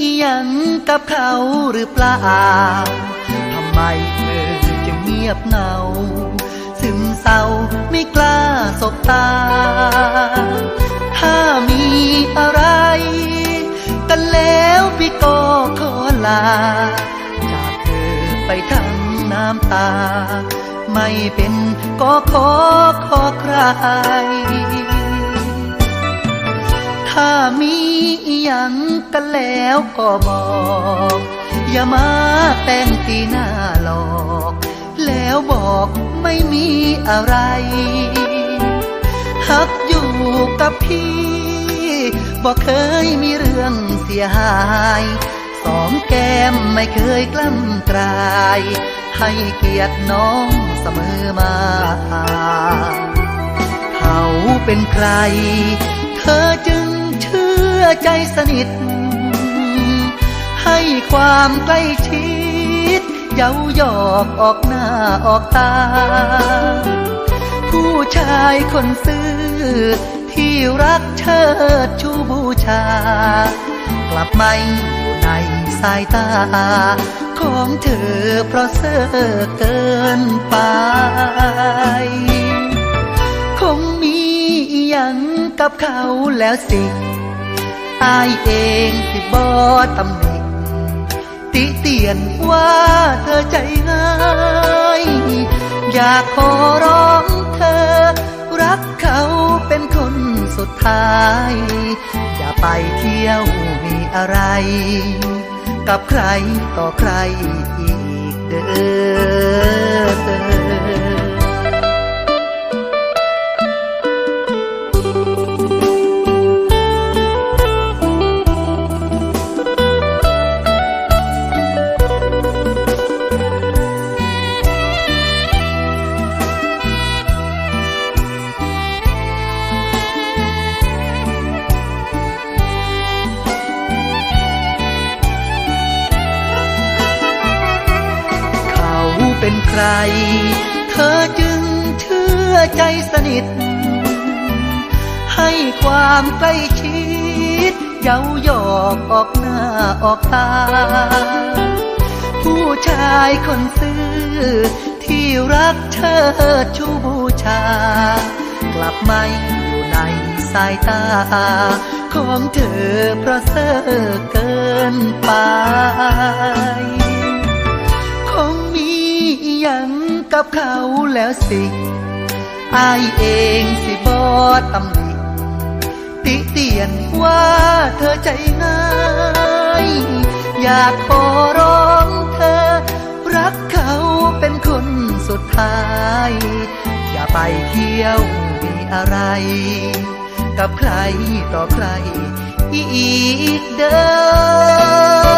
อยังกับเขาหรือเปล่าทำไมเธอจึงเงียบเหงาซึมเศร้าไม่กล้าสบตา ถ้ามีอะไร กันแล้วพี่ก็ขอลา จากเธอไปทั้งน้ำตา ไม่เป็นก็ขอขอใคร ถ้ามีอหยังกันแล้วก็บอก อย่ามาแต่งตีหน้าหลอก แล้วบอกไม่มีอะไรหักอยู่กับพี่บอกเคยมีเรื่องเสียหายสองแก้มไม่เคยกล้ำกลาย ให้เกียรติน้องเสมอมา เขาเป็นใคร เธอจึง ชื่อใจสนิท ให้ความใกล้ชิด เย้ายอกออกหน้าออกตา ผู้ชายคนซื่อที่รักเชิดชูบูชา กลับไม่อยู่ในสายตา ของเธอเพราะเซ่อเกินไป คงมีอหยังกับเขาแล้วสิ อายเองสิบอตำหนิติเตียนว่าเธอใจง่าย อยากขอร้องเธอ รักเขาเป็นคนสุดท้าย อย่าไปเที่ยวมีอะไร กับใครต่อใครอีกเด้อ ใคร เธอจึงเชื่อใจสนิท ให้ความใกล้ชิด เย้ายอกออกหน้าออกตา ผู้ชายคนซื่อที่รักเชิดชูบูชา กลับไม่อยู่ในสายตา ของเธอเพราะเซ่อเกินไป ยังกับเขาแล้วสิอายเองสิบอตำหนิติเตียนว่าเธอใจง่าย อยากขอร้องเธอ รักเขาเป็นคนสุดท้าย อย่าไปเที่ยวมีอะไร กับใครต่อใครอีกเด้อ